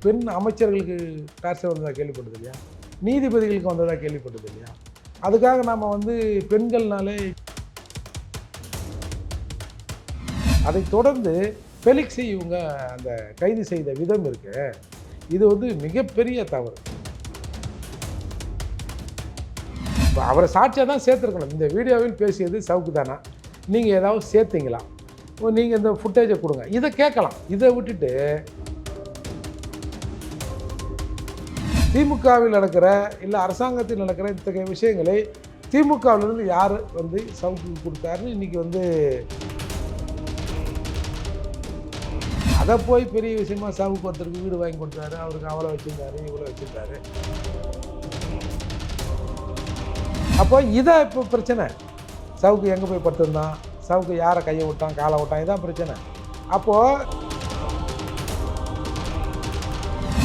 பெண் அமைச்சர்களுக்கு டார்ச்சர் வந்ததாக கேள்விப்பட்டது இல்லையா? நீதிபதிகளுக்கு வந்ததாக கேள்விப்பட்டது இல்லையா? அதுக்காக நாம் வந்து பெண்கள்னாலே அதைத் தொடர்ந்து ஃபெலிக்ஸை இவங்க அந்த கைது செய்த விதம் இருக்கு. இது வந்து மிகப்பெரிய தவறு. இப்போ அவரை சாட்சியாக தான் சேர்த்துருக்கணும். இந்த வீடியோவில் பேசியது சவுக்கு தானா? நீங்கள் ஏதாவது சேர்த்தீங்களா? நீங்கள் இந்த ஃபுட்டேஜை கொடுங்க. இதை கேட்கலாம். இதை விட்டுட்டு திமுகவில் நடக்கிற இல்லை அரசாங்கத்தில் நடக்கிற இத்தகைய விஷயங்களை திமுகவிலிருந்து யார் வந்து சவுக்கு கொடுத்தாருன்னு இன்றைக்கி வந்து அதை போய் பெரிய விஷயமா சவுக்கு ஒருத்தருக்கு வீடு வாங்கி கொடுத்தாரு அவருக்கு அவளை வச்சுருந்தாரு இவ்வளோ வச்சுருந்தாரு. அப்போ இதான் இப்போ பிரச்சனை. சவுக்கு எங்கே போய் படுத்திருந்தான்? சவுக்கு யாரை கையை விட்டான் காலை விட்டான்? இதான் பிரச்சனை. அப்போது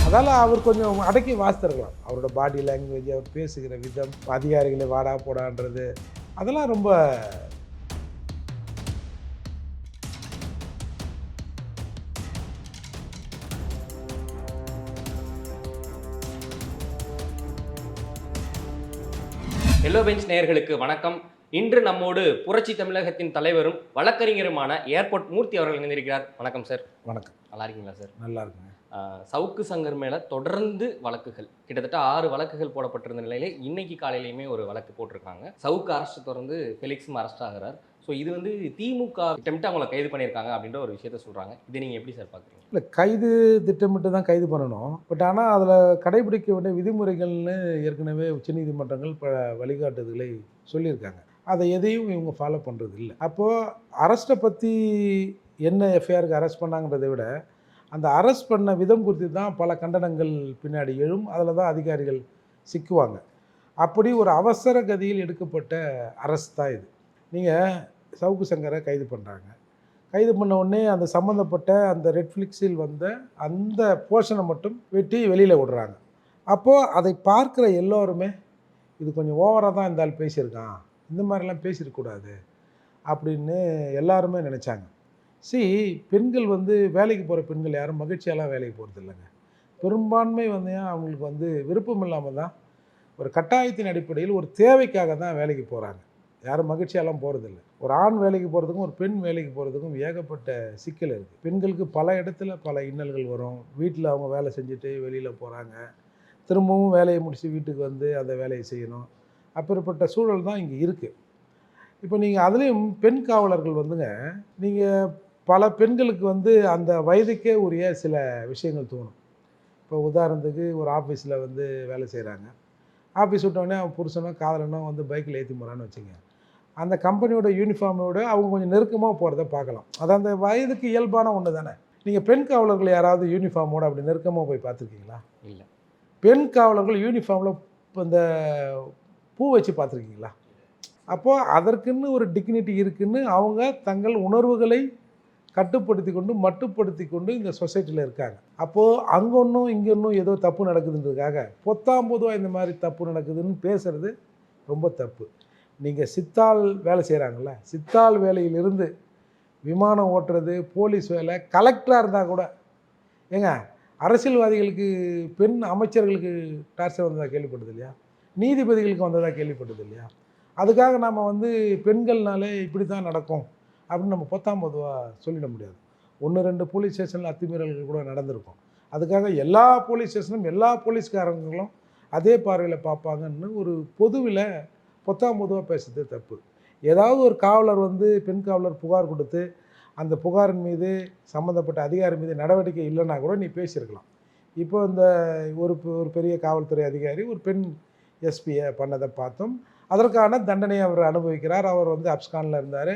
அதால் அவர் கொஞ்சம் அடக்கி வாசித்திருக்கலாம். அவரோட பாடி லாங்குவேஜ் அவர் பேசுகிற விதம் அதிகாரிகளை வாடா போடான்றது அதெல்லாம் ரொம்ப எல்லோ பெஞ்ச் நேயர்களுக்கு வணக்கம். இன்று நம்மோடு புரட்சி தமிழகத்தின் தலைவரும் வழக்கறிஞருமான ஏர்போர்ட் மூர்த்தி அவர்கள் இணைந்திருக்கிறார். வணக்கம் சார் வணக்கம். நல்லா இருக்கீங்களா சார் நல்லா இருக்குங்க சவுக்கு சங்கர் மேலே தொடர்ந்து வழக்குகள். கிட்டத்தட்ட ஆறு வழக்குகள் போடப்பட்டிருந்த நிலையில இன்னைக்கு காலையிலையுமே ஒரு வழக்கு போட்டிருக்காங்க. சவுக்கு அரசு தொடர்ந்து ஃபெலிக்ஸும் அரெஸ்ட் ஆகிறார். ஸோ இது வந்து திமுக திட்டமிட்டு அவங்களை கைது பண்ணியிருக்காங்க அப்படின்ற ஒரு விஷயத்த சொல்றாங்க. இதை நீங்க எப்படி சார் பார்க்குறீங்க இல்லை கைது திட்டமிட்டு தான் கைது பண்ணணும். பட் ஆனால் அதில் கடைபிடிக்க வேண்டிய விதிமுறைகள்னு ஏற்கனவே உச்சநீதிமன்றங்கள் பல வழிகாட்டுதலை சொல்லியிருக்காங்க. அதை எதையும் இவங்க ஃபாலோ பண்ணுறது இல்லை அப்போது அரெஸ்ட்டை பற்றி என்ன எஃப்ஐஆருக்கு அரெஸ்ட் பண்ணாங்கிறத விட அந்த அரெஸ்ட் பண்ண விதம் குறித்து தான் பல கண்டனங்கள் பின்னாடி எழும். அதில் தான் அதிகாரிகள் சிக்குவாங்க. அப்படி ஒரு அவசர கதியில் எடுக்கப்பட்ட அரசு தான் இது. நீங்கள் சவுக்கு சங்கரை கைது பண்ணுறாங்க கைது பண்ண உடனே அந்த சம்மந்தப்பட்ட அந்த ரெட்ஃப்ளிக்ஸில் வந்த அந்த போர்ஷனை மட்டும் வெட்டி வெளியில் விடுறாங்க. அப்போது அதை பார்க்குற எல்லோருமே இது கொஞ்சம் ஓவராக தான் இந்த ஆள் பேசியிருக்கான். இந்த மாதிரிலாம் பேசியிருக்கக்கூடாது அப்படின்னு எல்லாருமே நினச்சாங்க. சி பெண்கள் வந்து வேலைக்கு போகிற பெண்கள் யாரும் மகிழ்ச்சியாலாம் வேலைக்கு போகிறது இல்லைங்க. பெரும்பான்மை வந்து அவங்களுக்கு வந்து விருப்பம் இல்லாமல் தான் ஒரு கட்டாயத்தின் அடிப்படையில் ஒரு தேவைக்காக தான் வேலைக்கு போகிறாங்க யாரும் மகிழ்ச்சியாலாம் போகிறதில்ல ஒரு ஆண் வேலைக்கு போகிறதுக்கும் ஒரு பெண் வேலைக்கு போகிறதுக்கும் ஏகப்பட்ட சிக்கல் இருக்குது பெண்களுக்கு பல இடத்துல பல இன்னல்கள் வரும். வீட்டில் அவங்க வேலை செஞ்சுட்டு வெளியில் போகிறாங்க திரும்பவும் வேலையை முடித்து வீட்டுக்கு வந்து அந்த வேலையை செய்யணும். அப்படிப்பட்ட சூழல் தான் இங்கே இருக்குது இப்போ நீங்கள் அதுலேயும் பெண் காவலர்கள் வந்துங்க நீங்கள் பல பெண்களுக்கு வந்து அந்த வயதுக்கே உரிய சில விஷயங்கள் தோணும். இப்போ உதாரணத்துக்கு ஒரு ஆஃபீஸில் வந்து வேலை செய்கிறாங்க. ஆஃபீஸ் விட்டோடனே அவன் புருஷனோ காதலனோ வந்து பைக்கில் ஏற்றி போகிறான்னு வச்சுங்க. அந்த கம்பெனியோட யூனிஃபார்மோட அவங்க கொஞ்சம் நெருக்கமாக போகிறத பார்க்கலாம். அது அந்த வயதுக்கு இயல்பான ஒன்று தானே. நீங்கள் பெண் காவலர்கள் யாராவது யூனிஃபார்மோட அப்படி நெருக்கமாக போய் பார்த்துருக்கீங்களா? இல்ல. பெண் காவலர்கள் யூனிஃபார்மில் இப்போ இந்த பூ வச்சு பார்த்துருக்கீங்களா? அப்போது அதற்குன்னு ஒரு டிக்னிட்டி இருக்குன்னு அவங்க தங்கள் உணர்வுகளை கட்டுப்படுத்தி கொண்டு மட்டுப்படுத்தி கொண்டு இந்த சொசைட்டியில் இருக்காங்க. அப்போது அங்கே ஒன்றும் இங்கே ஒன்றும் ஏதோ தப்பு நடக்குதுன்றதுக்காக பொத்தாம் பொதுவாக இந்த மாதிரி தப்பு நடக்குதுன்னு பேசுகிறது ரொம்ப தப்பு. நீங்கள் சித்தாள் வேலை செய்கிறாங்கல்ல சித்தாள் வேலையிலிருந்து விமானம் ஓட்டுறது போலீஸ் வேலை கலெக்டராக இருந்தால் கூட ஏங்க அரசியல்வாதிகளுக்கு பெண் அமைச்சர்களுக்கு டார்ச்சர் வந்ததாக கேள்விப்பட்டது இல்லையா? நீதிபதிகளுக்கு வந்ததாக கேள்விப்பட்டது இல்லையா? அதுக்காக நாம் வந்து பெண்கள்னாலே இப்படி தான் நடக்கும். அப்படின்னு நம்ம பத்தாம் பொதுவாக சொல்லிட முடியாது. ஒன்று ரெண்டு போலீஸ் ஸ்டேஷனில் அத்துமீறல்கள் கூட நடந்திருக்கும். அதுக்காக எல்லா போலீஸ் ஸ்டேஷனும் எல்லா போலீஸ்காரங்களும் அதே பார்வையில் பார்ப்பாங்கன்னு ஒரு பொதுவில் பொத்தாம் பொதுவாக பேசுறது தப்பு. ஏதாவது ஒரு காவலர் வந்து பெண் காவலர் புகார் கொடுத்து அந்த புகாரின் மீது சம்மந்தப்பட்ட அதிகாரி மீது நடவடிக்கை இல்லைன்னா கூட நீ பேசியிருக்கலாம். இப்போ இந்த ஒரு ஒரு பெரிய காவல்துறை அதிகாரி ஒரு பெண் எஸ்பியை பண்ணதை பார்த்தோம். அதற்கான தண்டனையை அவர் அனுபவிக்கிறார். அவர் வந்து அப்ஸ்கானில் இருந்தார்.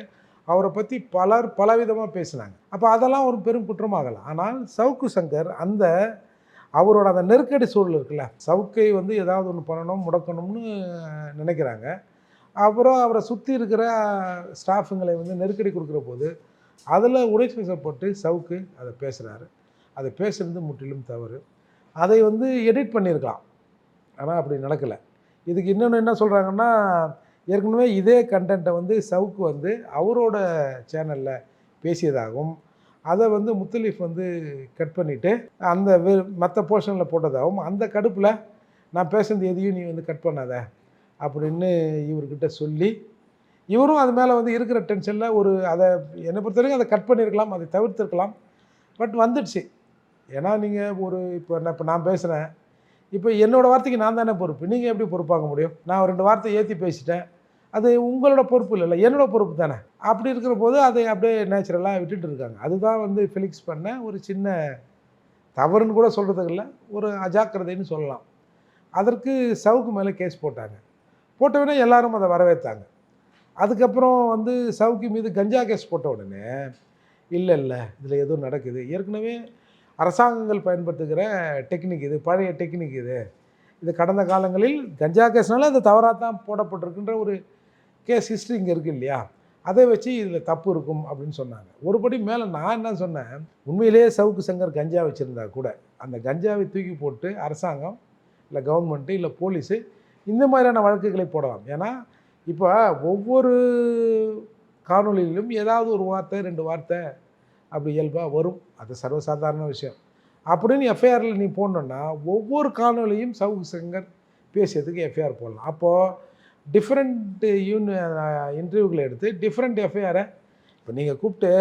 அவரை பற்றி பலர் பலவிதமாக பேசினாங்க. அப்போ அதெல்லாம் ஒரு பெரும் குற்றமாகலாம். ஆனால் சவுக்கு சங்கர் அந்த அவரோட அந்த நெருக்கடி சூழல் இருக்குல்ல சவுக்கை வந்து ஏதாவது ஒன்று பண்ணணும் முடக்கணும்னு நினைக்கிறாங்க. அப்புறம் அவரை சுற்றி இருக்கிற ஸ்டாஃபுங்களை வந்து நெருக்கடி கொடுக்குற போது அதில் உடைச்சப்பட்டு சவுக்கு அதை பேசுகிறாரு அதை பேசுறது முற்றிலும் தவறு. அதை வந்து எடிட் பண்ணியிருக்கலாம். ஆனால் அப்படி நடக்கலை. இதுக்கு இன்னொன்று என்ன சொல்கிறாங்கன்னா ஏற்கனவே இதே கண்டென்ட்டை வந்து சவுக்கு வந்து அவரோட சேனலில் பேசியதாகவும் அதை வந்து முத்தலீஃப் வந்து கட் பண்ணிவிட்டு அந்த மற்ற போர்ஷனில் போட்டதாகவும் அந்த கடுப்பில் நான் பேசுனது எதையும் நீ வந்து கட் பண்ணாத அப்படின்னு இவர்கிட்ட சொல்லி இவரும் அது மேலே வந்து இருக்கிற டென்ஷனில் ஒரு அதை என்னை பொறுத்த வரைக்கும் அதை கட் பண்ணியிருக்கலாம் அதை தவிர்த்துருக்கலாம். பட் வந்துடுச்சு. ஏன்னா நீங்கள் ஒரு இப்போ நான் இப்போ நான் பேசுகிறேன் இப்போ என்னோடய வார்த்தைக்கு நான் தானே பொறுப்பு? நீங்கள் எப்படி பொறுப்பாக முடியும்? நான் ரெண்டு வார்த்தை ஏற்றி பேசிட்டேன். அது உங்களோட பொறுப்பு இல்லைல்ல என்னோட பொறுப்பு தானே? அப்படி இருக்கிற போது அதை அப்படியே நேச்சுரலாக விட்டுட்டு இருக்காங்க. அதுதான் வந்து ஃபிலிக்ஸ் பண்ண ஒரு சின்ன தவறுன்னு கூட சொல்கிறதுக்கு இல்லை ஒரு அஜாக்கிரதைன்னு சொல்லலாம். அதற்கு சவுக்கு மேலே கேஸ் போட்டாங்க. போட்டவுடனே எல்லாரும் அதை வரவேற்றாங்க. அதுக்கப்புறம் வந்து சவுக்கு மீது கஞ்சா கேஸ் போட்ட உடனே இல்லை இல்லை இதில் எதுவும் நடக்குது. ஏற்கனவே அரசாங்கங்கள் பயன்படுத்துகிற டெக்னிக் இது பழைய டெக்னிக் இது. இது கடந்த காலங்களில் கஞ்சா கேஸ்னால அது தவறாக தான் போடப்பட்டிருக்குன்ற ஒரு கேஸ் ஹிஸ்ட்ரி இங்கே இருக்குது இல்லையா? அதை வச்சு இதில் தப்பு இருக்கும் அப்படின்னு சொன்னாங்க. ஒருபடி மேலே நான் என்ன சொன்னேன் உண்மையிலேயே சவுக்கு சங்கர் கஞ்சா வச்சுருந்தா கூட அந்த கஞ்சாவை தூக்கி போட்டு அரசாங்கம் இல்லை கவர்மெண்ட்டு இல்லை போலீஸு இந்த மாதிரியான வழக்குகளை போடலாம். ஏன்னா இப்போ ஒவ்வொரு காணொலியிலும் ஏதாவது ஒரு வார்த்தை ரெண்டு வார்த்தை அப்படி இயல்பாக வரும். அது சர்வசாதாரண விஷயம். அப்படின்னு எஃப்ஐஆரில் நீ போடணுன்னா ஒவ்வொரு காணொலியும் சவுக்கு சங்கர் பேசியதுக்கு எஃப்ஐஆர் போடலாம். அப்போது டிஃப்ரெண்ட் யூனி இன்டர்வியூக்களை எடுத்து டிஃப்ரெண்ட் எஃப்ஐஆரை இப்போ நீங்கள் கூப்பிட்டு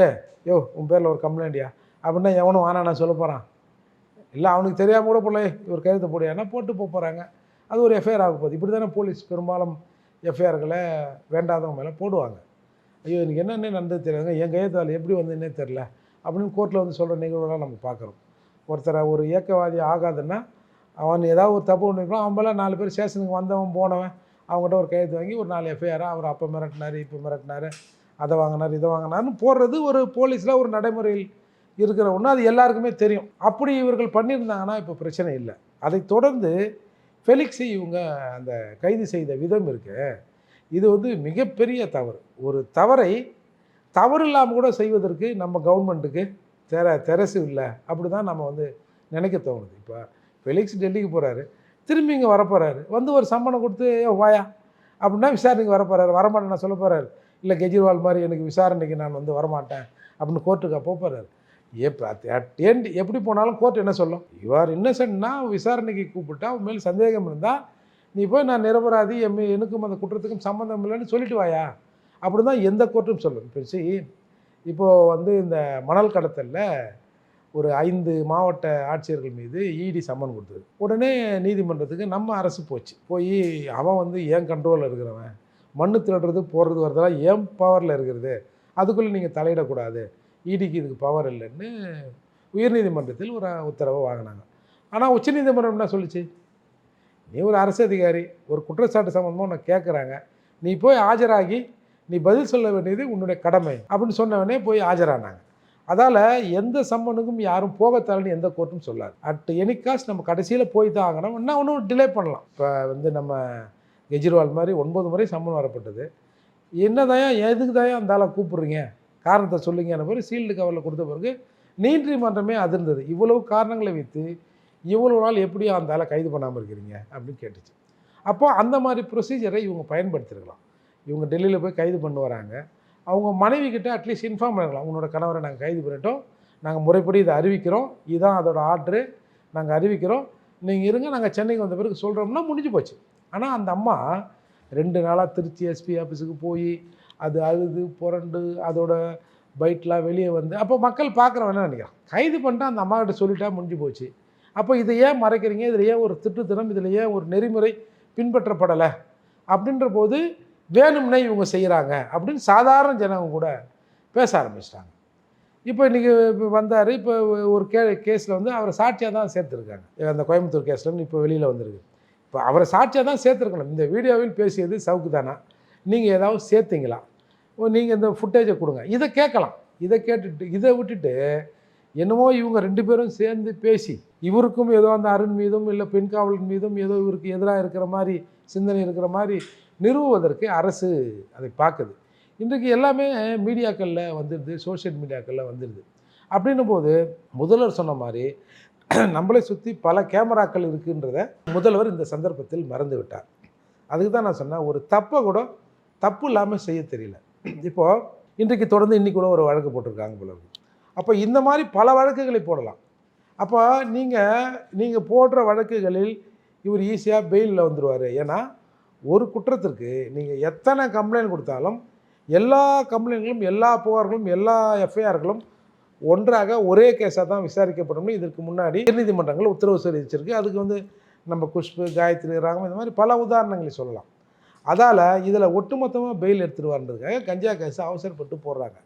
யோ உன் பேரில் ஒரு கம்ப்ளைண்ட்டியா அப்படின்னா எவனும் வானா நான் சொல்ல போகிறான் இல்லை அவனுக்கு தெரியாமல் கூட போல இவர் கருத்து போடியானா போட்டு போக போகிறாங்க அது ஒரு எஃப்ஐஆர் ஆக போகுது. இப்படி தானே போலீஸ் பெரும்பாலும் எஃப்ஐஆர்களை வேண்டாதவங்க மேலே போடுவாங்க. ஐயோ எனக்கு என்னென்ன நடந்தது தெரியாதுங்க. என் கையத்தால் எப்படி வந்ததுன்னே தெரில அப்படின்னு கோர்ட்டில் வந்து சொல்கிற நிகழ்வுலாம் நம்ம பார்க்குறோம். ஒருத்தரை ஒரு இயக்கவாதி ஆகாதுன்னா அவன் ஏதாவது ஒரு தப்பு ஒன்று அவன் மேலே நாலு பேர் ஸ்டேஷனுக்கு வந்தவன் போனவன் அவங்ககிட்ட ஒரு கையெழுத்து வாங்கி ஒரு நாலு எஃப்ஐஆர் அவர் அப்போ மிரட்டினார் இப்போ மிரட்டினார் அதை வாங்கினார் இதை வாங்கினார்னு போடுறது ஒரு போலீஸில் ஒரு நடைமுறையில் இருக்கிற ஒன்று அது எல்லாருக்குமே தெரியும். அப்படி இவர்கள் பண்ணியிருந்தாங்கன்னா இப்போ பிரச்சனை இல்லை. அதை தொடர்ந்து ஃபெலிக்ஸை இவங்க அந்த கைது செய்த விதம் இருக்கு. இது வந்து மிகப்பெரிய தவறு. ஒரு தவறை தவறு இல்லாமல் கூட செய்வதற்கு நம்ம கவர்மெண்ட்டுக்கு தெர தெரசு இல்லை. அப்படி தான் நம்ம வந்து நினைக்க தோணுது. இப்போ ஃபெலிக்ஸ் டெல்லிக்கு போகிறாரு திரும்பி இங்கே வரப்போகிறாரு வந்து ஒரு சம்மனை கொடுத்து ஏ வாயா. அப்படின்னா விசாரணைக்கு வரப்போகிறாரு வரமாட்டேன் நான் சொல்ல போகிறாரு இல்லை கெஜ்ரிவால் மாதிரி எனக்கு விசாரணைக்கு நான் வந்து வரமாட்டேன். அப்படின்னு கோர்ட்டுக்கு போக போகிறாரு எப்போ ஏன் எப்படி போனாலும் கோர்ட் என்ன சொல்லும்? யுவர் இன்னசென்ட்னா விசாரணைக்கு கூப்பிட்டா உன் மேல் சந்தேகம் இருந்தால் நீ போய் நான் நிரபராதி எம் எனக்கும் அந்த குற்றத்துக்கும் சம்மந்தம் இல்லைன்னு சொல்லிட்டு வாயா. அப்படி தான் எந்த கோர்ட்டும் சொல்லும் பிரிச்சு இப்போது வந்து இந்த மணல் கடத்தலில் ஒரு ஐந்து மாவட்ட ஆட்சியர்கள் மீது இடி சம்மன் கொடுத்தது. உடனே நீதிமன்றத்துக்கு நம்ம அரசு போச்சு. போய் அவன் வந்து ஏன் கண்ட்ரோலில் இருக்கிறவன்? மண்ணு திருடுறது போடுறது வரதெல்லாம் ஏன் பவரில் இருக்கிறது? அதுக்குள்ளே நீங்கள் தலையிடக்கூடாது. இடிக்கு இதுக்கு பவர் இல்லைன்னு உயர்நீதிமன்றத்தில் ஒரு உத்தரவை வாங்கினாங்க. ஆனால் உச்சநீதிமன்றம் என்ன சொல்லுச்சு? நீ ஒரு அரசு அதிகாரி ஒரு குற்றச்சாட்டு சம்மந்தமாக உன்னை கேட்குறாங்க நீ போய் ஆஜராகி நீ பதில் சொல்ல வேண்டியது உன்னுடைய கடமை அப்படின்னு சொன்னவனே போய் ஆஜரானாங்க. அதால் எந்த சம்மனுக்கும் யாரும் போகத்தரன்னு எந்த கோர்ட்டும் சொல்லாது. அட் எனி காஸ்ட் நம்ம கடைசியில் போய் தான் ஆகணும். இன்னும் ஒன்றும் டிலே பண்ணலாம். இப்போ வந்து நம்ம கெஜ்ரிவால் மாதிரி ஒன்பது முறை சம்மன் வரப்பட்டது. என்னதாயா எதுக்கு தாயா அந்த ஆளை கூப்பிட்றீங்க? காரணத்தை சொல்லுங்கன்னு பிறகு சீல்டு கவரில் கொடுத்த பிறகு நீதிமன்றமே அதிர்ந்தது. இவ்வளவு காரணங்களை வைத்து இவ்வளவு நாள் எப்படி அந்த ஆளை கைது பண்ணாமல் இருக்கிறீங்க அப்படின்னு கேட்டுச்சு. அப்போ அந்த மாதிரி ப்ரொசீஜரை இவங்க பயன்படுத்திருக்கலாம். இவங்க டெல்லியில் போய் கைது பண்ணு வராங்க. அவங்க மனைவி கிட்ட அட்லீஸ்ட் இன்ஃபார்ம் பண்ணலாம். உங்களோட கணவரை நாங்கள் கைது பண்ணிட்டோம். நாங்கள் முறைப்படி இதை அறிவிக்கிறோம். இதுதான் அதோட ஆர்டரு நாங்கள் அறிவிக்கிறோம். நீங்கள் இருங்க நாங்கள் சென்னைக்கு வந்த பிறகு சொல்கிறோம்னா முடிஞ்சு போச்சு. ஆனால் அந்த அம்மா ரெண்டு நாளாக திருச்சி எஸ்பி ஆஃபீஸுக்கு போய் அது அழுது புரண்டு அதோட பைட்லாம் வெளியே வந்து அப்போ மக்கள் பார்க்குறவன் என்ன நினைக்கிறான்? கைது பண்ணிட்டு அந்த அம்மாக்கிட்ட சொல்லிட்டா முடிஞ்சு போச்சு. அப்போ இதை ஏன் மறைக்கிறீங்க? இதில் ஏன் ஒரு திட்டுத்தனம்? இதில் ஏன் ஒரு நெறிமுறை பின்பற்றப்படலை? அப்படின்ற போது வேணும்னே இவங்க செய்கிறாங்க அப்படின்னு சாதாரண ஜனங்க கூட பேச ஆரம்பிச்சிட்டாங்க. இப்போ இன்றைக்கி இப்போ வந்தார் இப்போ ஒரு கே கேஸில் வந்து அவரை சாட்சியாக தான் சேர்த்துருக்காங்க. அந்த கோயம்புத்தூர் கேஸில் இப்போ வெளியில் வந்திருக்கு. இப்போ அவரை சாட்சியாக தான் சேர்த்துருக்கணும். இந்த வீடியோவில் பேசியது சவுக்கு தானா? நீங்கள் ஏதாவது சேர்த்திங்களா? நீங்கள் இந்த ஃபுட்டேஜை கொடுங்க. இதை கேட்கலாம். இதை கேட்டுட்டு இதை விட்டுட்டு என்னமோ இவங்க ரெண்டு பேரும் சேர்ந்து பேசி இவருக்கும் ஏதோ அந்த அருண் மீதும் இல்லை பெண் காவலன் மீதும் ஏதோ இவருக்கு எதிராக இருக்கிற மாதிரி சிந்தனை இருக்கிற மாதிரி நிறுவுவதற்கு அரசு அதை பார்க்குது. இன்றைக்கு எல்லாமே மீடியாக்களில் வந்துடுது சோஷியல் மீடியாக்களில் வந்துடுது அப்படின்னும் போது முதல்வர் சொன்ன மாதிரி நம்மளை சுற்றி பல கேமராக்கள் இருக்குன்றத முதல்வர் இந்த சந்தர்ப்பத்தில் மறந்து விட்டார். அதுக்கு தான் நான் சொன்னேன் ஒரு தப்பை கூட தப்பு இல்லாமல் செய்ய தெரியல. இப்போது இன்றைக்கு தொடர்ந்து இன்றைக்கி கூட ஒரு வழக்கு போட்டிருக்காங்க போல அப்போ இந்த மாதிரி பல வழக்குகளை போடலாம். அப்போ நீங்கள் நீங்கள் போடுற வழக்குகளில் இவர் ஈஸியாக பெயிலில் வந்துடுவார் ஏன்னா ஒரு குற்றத்திற்கு நீங்கள் எத்தனை கம்ப்ளைண்ட் கொடுத்தாலும் எல்லா கம்ப்ளைண்ட்களும் எல்லா புகார்களும் எல்லா எஃப்ஐஆர்களும் ஒன்றாக ஒரே கேஸாக தான் விசாரிக்கப்படும் இதற்கு முன்னாடி உயர்நீதிமன்றங்கள் உத்தரவு தெரிவிச்சிருக்கு அதுக்கு வந்து நம்ம குஷ்பு காயத்ரி ராகம் இந்த மாதிரி பல உதாரணங்களை சொல்லலாம். அதால் இதில் ஒட்டுமொத்தமாக பெயில் எடுத்துருவார்ன்றதுக்காக கஞ்சா கேஸை அவசரப்பட்டு போடுறாங்க.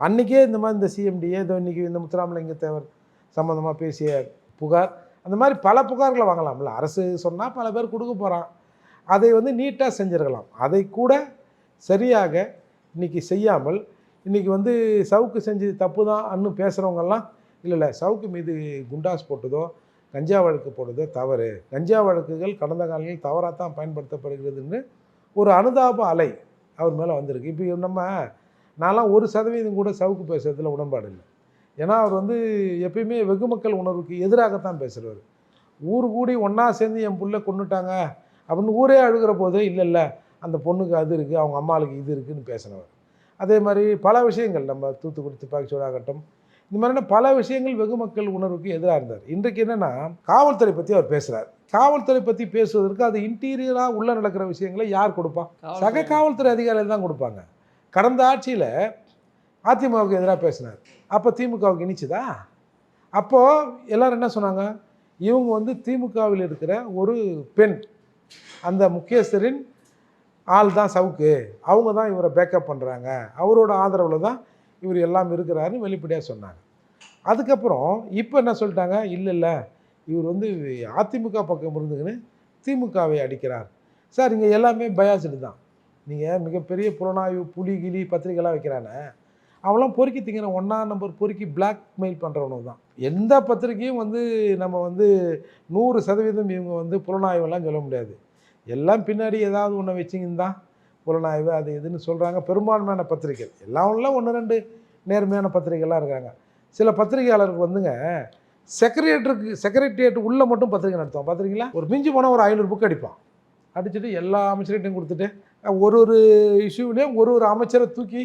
அன்றைக்கே இந்த மாதிரி இந்த சிஎம்டிஏ இதோ இன்றைக்கி இந்த முத்துராமலிங்க தேவர் சம்மந்தமாக பேசிய புகார் அந்த மாதிரி பல புகார்களை வாங்கலாம்ல. அரசு சொன்னால் பல பேர் கொடுக்க போகிறான் அதை வந்து நீட்டாக செஞ்சிருக்கலாம். அதை கூட சரியாக இன்றைக்கி செய்யாமல் இன்றைக்கி வந்து சவுக்கு செஞ்சது தப்பு தான் அன்னு பேசுகிறவங்கெல்லாம் இல்லை இல்லை சவுக்கு மீது குண்டாஸ் போட்டதோ கஞ்சா வழக்கு போட்டதோ தவறு. கஞ்சா வழக்குகள் கடந்த காலங்களில் தவறாக தான் பயன்படுத்தப்படுகிறதுன்னு ஒரு அனுதாப அலை அவர் மேலே வந்திருக்கு. இப்போ நம்ம நான்லாம் ஒரு சதவீதம் கூட சவுக்கு பேசுகிறதுல உடன்பாடு இல்லை. ஏன்னா அவர் வந்து எப்பயுமே வெகு மக்கள் உணர்வுக்கு எதிராகத்தான் பேசுகிறவர் ஊர் கூடி ஒன்றா சேர்ந்து என் புள்ள கொண்டுட்டாங்க அப்படின்னு ஊரே அழுகிற போது இல்லை இல்லை அந்த பொண்ணுக்கு அது இருக்குது அவங்க அம்மாளுக்கு இது இருக்குதுன்னு பேசினவர். அதே மாதிரி பல விஷயங்கள் நம்ம தூத்துக்குடி துப்பாக்கிச்சூடு ஆகட்டும் இந்த மாதிரியான பல விஷயங்கள் வெகு மக்கள் உணர்வுக்கு எதிராக இருந்தார். இன்றைக்கு என்னென்னா காவல்துறை பற்றி அவர் பேசுகிறார் காவல்துறை பற்றி பேசுவதற்கு அது இன்டீரியராக உள்ளே நடக்கிற விஷயங்களை யார் கொடுப்பா? சக காவல்துறை அதிகாரிகள் தான் கொடுப்பாங்க. கடந்த ஆட்சியில் அதிமுகவுக்கு எதிராக பேசினார். அப்போ திமுகவுக்கு இனிச்சுதா? அப்போது எல்லாரும் என்ன சொன்னாங்க? இவங்க வந்து திமுகவில் இருக்கிற ஒரு பெண் அந்த முக்கியஸ்தரின் ஆள் தான் சவுக்கு. அவங்க தான் இவரை பேக்கப் பண்ணுறாங்க அவரோட ஆதரவில் தான் இவர் எல்லாம் இருக்கிறாருன்னு வெளிப்படையாக சொன்னாங்க. அதுக்கப்புறம் இப்போ என்ன சொல்லிட்டாங்க? இல்லை இல்லை. இவர் வந்து அதிமுக பக்கம் இருந்துக்கின்னு திமுகவை அடிக்கிறார். சார் இங்கே எல்லாமே பயாசிடு தான். நீங்கள் மிகப்பெரிய புலனாய்வு புலி கிளி பத்திரிகைலாம் வைக்கிறானே. அவன்லாம் பொறுக்கி திங்கிற ஒன்றா நம்பர் பொறுக்கி பிளாக் மெயில் பண்ணுறவனு தான். எந்த பத்திரிகையும் வந்து நம்ம வந்து நூறு சதவீதம் இவங்க வந்து புலனாய்வெல்லாம் சொல்ல முடியாது. எல்லாம் பின்னாடி ஏதாவது ஒன்று வச்சிங்கன்னு தான் புலனாய்வு அது இதுன்னு சொல்கிறாங்க பெரும்பான்மையான பத்திரிகை எல்லாம் ஒன்று ரெண்டு நேர்மையான பத்திரிகைலாம் இருக்காங்க. சில பத்திரிகையாளருக்கு வந்துங்க செக்ரேட்டருக்கு செக்ரட்டரியேட் உள்ளே மட்டும் பத்திரிகை நடத்துவோம் பார்த்துருக்கீங்களா ஒரு மிஞ்சி போனால் ஒரு ஐநூறு புக் அடிப்பான். அடிச்சுட்டு எல்லா அமைச்சர்கிட்டையும் கொடுத்துட்டு ஒரு ஒரு இஷ்யூலேயும் ஒரு ஒரு அமைச்சரை தூக்கி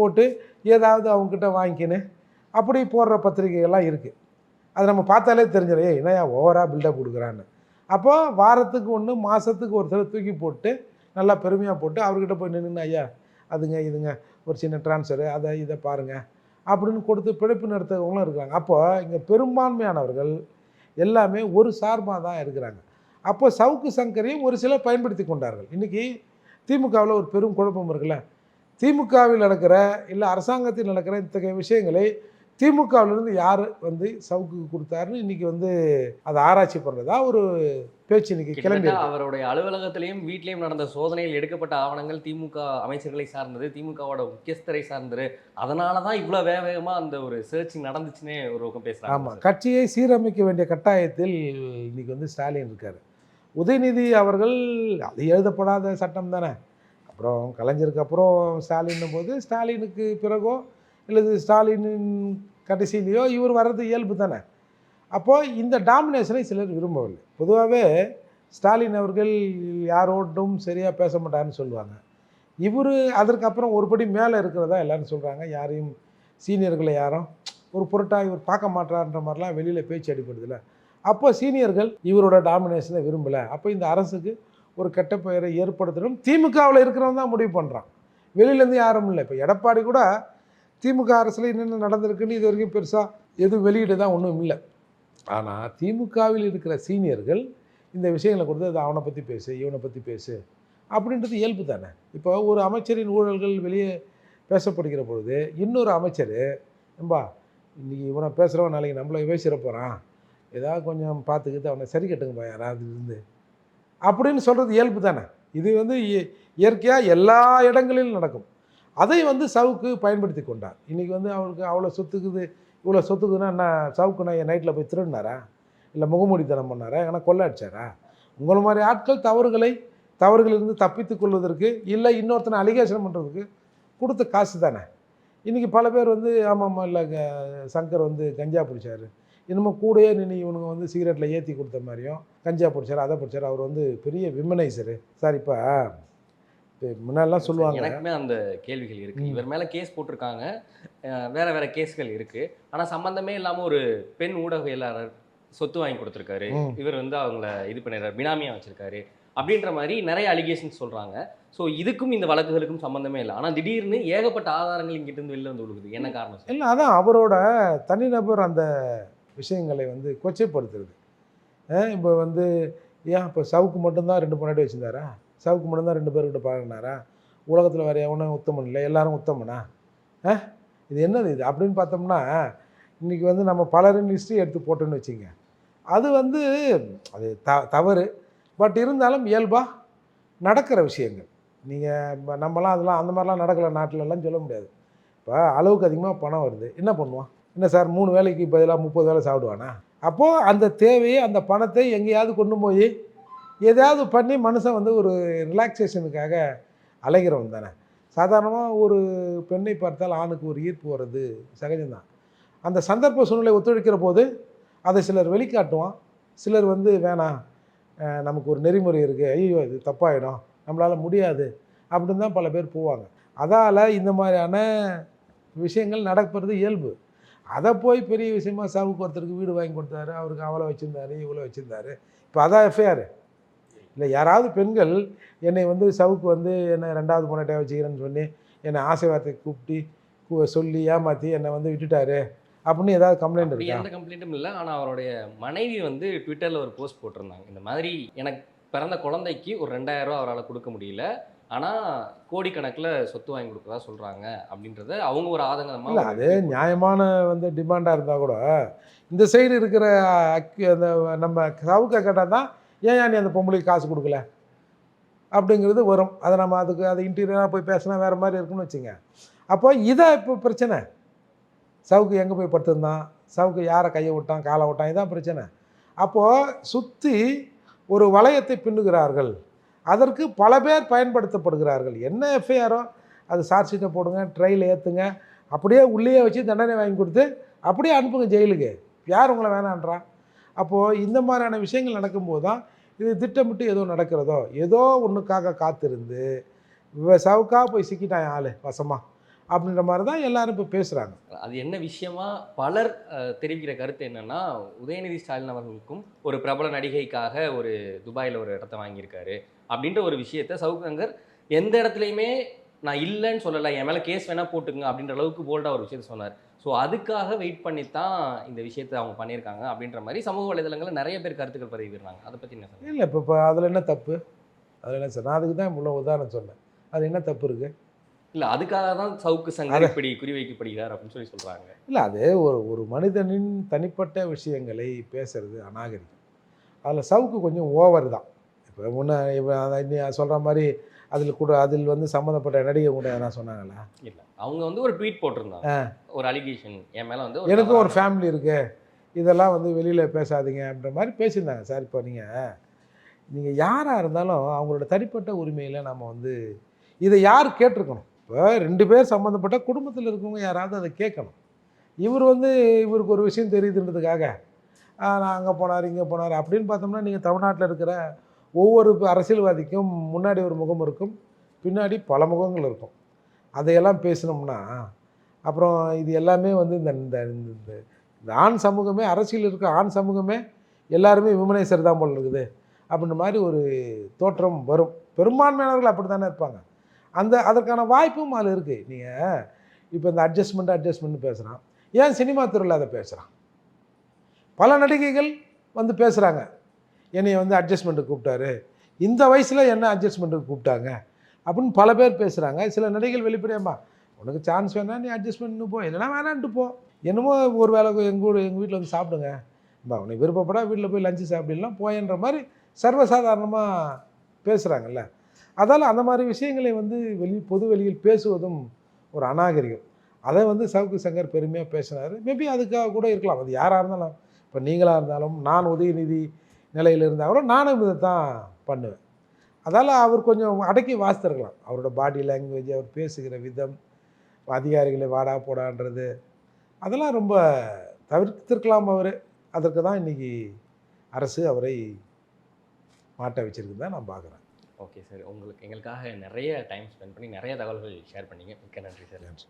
போட்டு ஏதாவது அவங்கக்கிட்ட வாங்கிக்கின்னு அப்படி போடுற பத்திரிகைகள்லாம் இருக்குது அது நம்ம பார்த்தாலே தெரிஞ்சிடும் ஏ என்னையா ஓவராக பில்டப் கொடுக்குறான்னு. அப்போ வாரத்துக்கு ஒன்று மாதத்துக்கு ஒரு தடவை தூக்கி போட்டு நல்லா பெருமையாக போட்டு அவர்கிட்ட போய் நின்று ஐயா அதுங்க இதுங்க ஒரு சின்ன ட்ரான்ஸ்ஃபரு அதை இதை பாருங்கள் அப்படின்னு கொடுத்து பிழைப்பு நடத்துறவங்களும் இருக்கிறாங்க அப்போ இங்கே பெரும்பான்மையானவர்கள் எல்லாமே ஒரு சார்பாக தான் இருக்கிறாங்க. அப்போ சவுக்கு சங்கரையும் ஒரு சிலர் பயன்படுத்தி கொண்டார்கள். இன்றைக்கி திமுகவில் ஒரு பெரும் குழப்பம் இருக்குல்ல? திமுகவில் நடக்கிற இல்லை அரசாங்கத்தில் நடக்கிற இத்தகைய விஷயங்களை திமுகவிலிருந்து யார் வந்து சவுக்கு கொடுத்தாருன்னு இன்றைக்கி வந்து அதை ஆராய்ச்சி பண்ணுறதா ஒரு பேச்சு இன்னைக்கு கிளம்பி. அவருடைய அலுவலகத்திலையும் வீட்லயும் நடந்த சோதனையில் எடுக்கப்பட்ட ஆவணங்கள் திமுக அமைச்சர்களை சார்ந்தது திமுகவோட முக்கியஸ்தரை சார்ந்தது. அதனால தான் இவ்வளோ வேக வேகமா அந்த ஒரு சர்ச்சிங் நடந்துச்சுன்னே ஒரு பக்கம் பேசுறாங்க. ஆமாம் கட்சியை சீரமைக்க வேண்டிய கட்டாயத்தில் இன்னைக்கு வந்து ஸ்டாலின் இருக்கார். உதயநிதி அவர்கள் அது எழுதப்படாத சட்டம் தானே. அப்புறம் கலைஞருக்கு அப்புறம் ஸ்டாலின் போது ஸ்டாலினுக்கு பிறகோ இல்லது ஸ்டாலினின் கடைசியிலையோ இவர் வர்றது இயல்பு தானே. அப்போது இந்த டாமினேஷனை சிலர் விரும்பவில்லை. பொதுவாகவே ஸ்டாலின் அவர்கள் யாரோட்டும் சரியாக பேச மாட்டார்னு சொல்லுவாங்க. இவர் அதற்கப்புறம் ஒருபடி மேலே இருக்கிறதா எல்லாரும் சொல்கிறாங்க யாரையும் சீனியர்களை யாரும் ஒரு பொருட்டாக இவர் பார்க்க மாட்டார்ன்ற மாதிரிலாம் வெளியில் பேச்சு அடிப்படுதில்ல அப்போ சீனியர்கள் இவரோட டாமினேஷனை விரும்பலை. அப்போ இந்த அரசுக்கு ஒரு கெட்ட பெயரை ஏற்படுத்தணும். திமுகவில் இருக்கிறவன் தான் முடிவு பண்ணுறான் வெளியிலேருந்து யாரும் இல்லை. இப்போ எடப்பாடி கூட திமுக அரசில் என்னென்ன நடந்திருக்குன்னு இது வரைக்கும் பெருசாக எதுவும் வெளியிட தான் ஒன்றும் இல்லை. ஆனால் திமுகவில் இருக்கிற சீனியர்கள் இந்த விஷயங்களை கொடுத்து அது அவனை பற்றி பேசு இவனை பற்றி பேசு அப்படின்றது இயல்பு தானே. இப்போ ஒரு அமைச்சரின் ஊழல்கள் வெளியே பேசப்படுகிற பொழுது இன்னொரு அமைச்சர் ஏம்பா இன்றைக்கி இவனை பேசுகிறவன் நாளைக்கு நம்மளை பேசிட போகிறான் ஏதாவது கொஞ்சம் பார்த்துக்கிட்டு அவனை சரி கட்டுங்கப்பா யாராவது இருந்து. அப்படின்னு சொல்கிறது இயல்பு தானே. இது வந்து இயற்கையாக எல்லா இடங்களிலும் நடக்கும். அதை வந்து சவுக்கு பயன்படுத்தி கொண்டார். இன்றைக்கி வந்து அவருக்கு அவ்வளோ சொத்துக்குது இவ்வளோ சொத்துக்குதுன்னா என்ன சவுக்கு நான் என் நைட்டில் போய் திருடினாரா? இல்லை முகமூடித்தனம் பண்ணாரா? ஏன்னா கொள்ளை அடிச்சாரா உங்களை மாதிரி ஆட்கள் தவறுகளை தவறுகளிலிருந்து தப்பித்துக் கொள்வதற்கு இல்லை இன்னொருத்தனை அலிகேஷன் பண்ணுறதுக்கு கொடுத்த காசு தானே. இன்றைக்கி பல பேர் வந்து ஆமாம்மா இல்லை க- சங்கர் வந்து கஞ்சா பிடிச்சாரு. இன்னமும் கூடயே நின்று இவனுங்க வந்து சிகரெட்டில் ஏற்றி கொடுத்த மாதிரியும் கஞ்சா பிடிச்சாரு அதை பிடிச்சாரு அவர் வந்து பெரிய விமனைசரு. சார் இப்போ முன்னாடிலாம் சொல்லுவாங்க. எனக்குமே அந்த கேள்விகள் இருக்கு. ம். இவர் மேல கேஸ் போட்டிருக்காங்க. வேற வேற கேஸ்கள் இருக்கு. ஆனா சம்பந்தமே இல்லாம ஒரு பெண் ஊடகவியலாளர் சொத்து வாங்கி கொடுத்துருக்காரு. இவர் வந்து அவங்கள இது பண்ணிடுறாரு பினாமியா வச்சிருக்காரு. அப்படின்ற மாதிரி நிறைய அலிகேஷன்ஸ் சொல்றாங்க. ஸோ இதுக்கும் இந்த வழக்குகளுக்கும் சம்பந்தமே இல்லை. ஆனா திடீர்னு ஏகப்பட்ட ஆதாரங்கள் இங்கிட்ட இருந்து வெளில வந்து விழுகுது என்ன காரணம் இல்லை அதான் அவரோட தனிநபர் அந்த விஷயங்களை வந்து கொச்சைப்படுத்துறது. இப்போ வந்து ஏன் இப்போ சவுக்கு மட்டும்தான் ரெண்டு பொண்டாட்டி வச்சுருந்தாரா? சவுக்கு மட்டும்தான் ரெண்டு பேர்கிட்ட பழகினாரா? உலகத்தில் வேறு எவனும் உத்தமன் இல்லை எல்லாரும் உத்தமனா? ஆ இது என்னது இது? அப்படின்னு பார்த்தோம்னா இன்றைக்கி வந்து நம்ம பலரின் ஹிஸ்ட்ரி எடுத்து போட்டோன்னு வச்சுங்க. அது வந்து அது த தவறு. பட் இருந்தாலும் இயல்பாக நடக்கிற விஷயங்கள். நீங்கள் நம்மலாம் அதெல்லாம் அந்த மாதிரிலாம் நடக்கலை நாட்டிலலாம் சொல்ல முடியாது. இப்போ அளவுக்கு அதிகமாக பணம் வருது. என்ன பண்ணுவான்? என்ன சார் மூணு வேலைக்கு பதிலாக முப்பது வேலை சாப்பிடுவானா? அப்போது அந்த தேவையை அந்த பணத்தை எங்கேயாவது கொண்டு போய் எதையாவது பண்ணி மனுஷன் வந்து ஒரு ரிலாக்ஸேஷனுக்காக அலைகிறவன் தானே. சாதாரணமாக ஒரு பெண்ணை பார்த்தால் ஆணுக்கு ஒரு ஈர்ப்பு வர்றது சகஜம்தான். அந்த சந்தர்ப்ப சூழ்நிலை ஒத்துழைக்கிற போது அதை சிலர் வெளிக்காட்டுவான். சிலர் வந்து வேணாம் நமக்கு ஒரு நெறிமுறை இருக்குது ஐயோ இது தப்பாயிடும். நம்மளால் முடியாது. அப்படின்னு தான் பல பேர் போவாங்க. அதால் இந்த மாதிரியான விஷயங்கள் நடப்பது இயல்பு. அதை போய் பெரிய விஷயமா சாவுக்கு ஒருத்தருக்கு வீடு வாங்கி கொடுத்தாரு அவருக்கு அவளை வச்சுருந்தாரு இவ்வளோ வச்சுருந்தாரு. இப்போ அதான் எஃப்ஐஆர் இல்லை யாராவது பெண்கள் என்னை வந்து சவுக்கு வந்து என்னை ரெண்டாவது பொண்ணாட்டியாக வச்சுக்கிறேன்னு சொல்லி என்னை ஆசை வார்த்தை கூப்பிட்டு சொல்லி ஏமாற்றி என்னை வந்து விட்டுட்டாரு அப்படின்னு ஏதாவது கம்ப்ளைண்ட் இருக்கா? எந்த கம்ப்ளைண்ட்டும் இல்லை. ஆனால் அவருடைய மனைவி வந்து ட்விட்டரில் ஒரு போஸ்ட் போட்டிருந்தாங்க. இந்த மாதிரி எனக்கு பிறந்த குழந்தைக்கு ஒரு ரெண்டாயிரம் ரூபா அவரால் கொடுக்க முடியல. ஆனால் கோடிக்கணக்கில் சொத்து வாங்கி கொடுக்குறதா சொல்கிறாங்க அப்படின்றத அவங்க ஒரு இல்லை ஆதங்கமாக அது நியாயமான வந்து டிமாண்டாக இருந்தால் கூட இந்த சைடு இருக்கிற அக்கி அந்த நம்ம சவுக்க கேட்டால் தான் ஏன் நீ அந்த பொம்பளைக்கு காசு கொடுக்கல? அப்படிங்கிறது வரும். அதை நம்ம அதுக்கு அது இன்டீரியராக போய் பேசினா வேறு மாதிரி இருக்குன்னு வச்சுங்க. அப்போ இதை இப்போ பிரச்சனை. சவுக்கு எங்கே போய் படுத்திருந்தான்? சவுக்கு யாரை கையை விட்டான் காலை விட்டான்? இதான் பிரச்சனை. அப்போது சுற்றி ஒரு வளையத்தை பின்னுகிறார்கள். அதற்கு பல பேர் பயன்படுத்தப்படுகிறார்கள். என்ன எஃப்ஐஆரோ அது சார்ஜ் ஷீட்டை போடுங்க ட்ரையில் ஏற்றுங்க அப்படியே உள்ளேயே வச்சு தண்டனை வாங்கி கொடுத்து அப்படியே அனுப்புங்க ஜெயிலுக்கு. யார் உங்களை வேணான்றா? அப்போது இந்த மாதிரியான விஷயங்கள் நடக்கும்போது தான் இது திட்டமிட்டு ஏதோ நடக்கிறதோ ஏதோ ஒன்றுக்காக காத்திருந்து சவுக்காக போய் சிக்கிட்டான் ஆள் வசமாக அப்படின்ற மாதிரி தான் எல்லாரும் இப்போ பேசுகிறாங்க அது என்ன விஷயமா? பலர் தெரிவிக்கிற கருத்து என்னன்னா உதயநிதி ஸ்டாலின் அவர்களுக்கும் ஒரு பிரபல நடிகைக்காக ஒரு துபாயில் ஒரு இடத்த வாங்கியிருக்காரு. அப்படின்ற ஒரு விஷயத்த சவுகங்கர் எந்த இடத்துலையுமே நான் இல்லைன்னு சொல்லலை என் மேலே கேஸ் வேணால் போட்டுங்க அப்படின்ற அளவுக்கு போல்டாக ஒரு விஷயத்த சொன்னார். ஸோ அதுக்காக வெயிட் பண்ணி தான் இந்த விஷயத்தை அவங்க பண்ணியிருக்காங்க அப்படின்ற மாதிரி சமூக வலைதளங்களில் நிறைய பேர் கருத்துக்கள் பதிவிடுறாங்க அதை பற்றி என்ன இல்லை இப்போ இப்போ அதில் என்ன தப்பு? அதில் என்ன சார் நான் அதுக்கு தான் இவ்வளோ உதாரணம் சொன்னேன். அது என்ன தப்பு இருக்குது இல்லை அதுக்காக தான் சவுக்கு சங்கர் இப்படி குறிவைக்கப்படுகிறார் அப்படின்னு சொல்லி சொல்கிறாங்க இல்லை அது ஒரு ஒரு மனிதனின் தனிப்பட்ட விஷயங்களை பேசுறது அநாகரிகம். அதில் சவுக்கு கொஞ்சம் ஓவர் தான். இப்போ முன்ன இப்போ சொல்கிற மாதிரி அதில் கூட அதில் வந்து சம்மந்தப்பட்ட நடிகை கூட எதனா சொன்னாங்களா? இல்லை. அவங்க வந்து ஒரு ட்வீட் போட்டிருந்தாங்க. ஒரு அலிகேஷன் என் மேலே வந்து எனக்கும் ஒரு ஃபேமிலி இருக்கு. இதெல்லாம் வந்து வெளியில் பேசாதீங்க அப்படின்ற மாதிரி பேசியிருந்தாங்க சார் இப்போ நீங்கள் நீங்கள் யாராக இருந்தாலும் அவங்களோட தனிப்பட்ட உரிமையில் நம்ம வந்து இதை யார் கேட்டிருக்கணும்? இப்போ ரெண்டு பேர் சம்மந்தப்பட்ட குடும்பத்தில் இருக்கவங்க யாராவது அதை கேட்கணும். இவர் வந்து இவருக்கு ஒரு விஷயம் தெரியுதுன்றதுக்காக "ஆ, நான் அங்கே போனார் இங்கே போனார் அப்படின்னு பார்த்தோம்னா நீங்கள் தமிழ்நாட்டில் இருக்கிற ஒவ்வொரு அரசியல்வாதிக்கும் முன்னாடி ஒரு முகம் இருக்கும் பின்னாடி பல முகங்கள் இருக்கும். அதையெல்லாம் பேசினோம்னா அப்புறம் இது எல்லாமே வந்து இந்த இந்த இந்த இந்த ஆண் சமூகமே அரசியல் இருக்க ஆண் சமூகமே எல்லாருமே விமனேசர் தான் போல் இருக்குது. அப்படின்ற மாதிரி ஒரு தோற்றம் வரும். பெரும்பான்மையானவர்கள் அப்படி தானே இருப்பாங்க. அந்த அதற்கான வாய்ப்பும் அதில் இருக்குது நீங்கள் இப்போ இந்த அட்ஜஸ்ட்மெண்ட் அட்ஜஸ்ட்மெண்ட் பேசுகிறான் ஏன் சினிமா துறையில் அதை பேசுகிறான் பல நடிகைகள் வந்து பேசுகிறாங்க என்னை வந்து அட்ஜஸ்ட்மெண்ட்டுக்கு கூப்பிட்டாரு. இந்த வயசில் என்ன அட்ஜஸ்ட்மெண்ட்டுக்கு கூப்பிட்டாங்க? அப்படின்னு பல பேர் பேசுகிறாங்க சில நடிகள் வெளிப்படையாம்மா உனக்கு சான்ஸ் வேணா நீ அட்ஜஸ்ட்மெண்ட் போ. இல்லைனா வேணான்ட்டு போ. என்னமோ ஒரு வேலை எங்கள் எங்கள் வீட்டில் வந்து சாப்பிடுங்க. பா உனக்கு விருப்பப்படா வீட்டில் போய் லஞ்சு சாப்பிடலாம் போயன்ற மாதிரி சர்வசாதாரணமாக பேசுகிறாங்கல்ல அதால் அந்த மாதிரி விஷயங்களை வந்து வெளி பொது வெளியில் பேசுவதும் ஒரு அநாகரிகம். அதை வந்து சவுக்கு சங்கர் பெருமையாக பேசினார் மேபி அதுக்காக கூட இருக்கலாம். அது யாராக இருந்தாலும். இப்போ நீங்களாக இருந்தாலும் நான் உதயநிதி நிலையில் இருந்தால் கூட நானும் இதை தான் பண்ணுவேன். அதால் அவர் கொஞ்சம் அடக்கி வாசித்திருக்கலாம். அவரோட பாடி லாங்குவேஜ் அவர் பேசுகிற விதம் அதிகாரிகளை வாடா போடான்றது அதெல்லாம் ரொம்ப தவிர்த்திருக்கலாம் அவர். அதற்கு தான் இன்றைக்கி அரசு அவரை மாட்ட வச்சிருக்கு தான் நான் பார்க்குறேன். Okay sir. உங்களுக்கு எங்களுக்காக நிறைய டைம் ஸ்பெண்ட் பண்ணி நிறைய தகவல்கள் ஷேர் பண்ணீங்க. மிக்க நன்றி சார். நன்றி.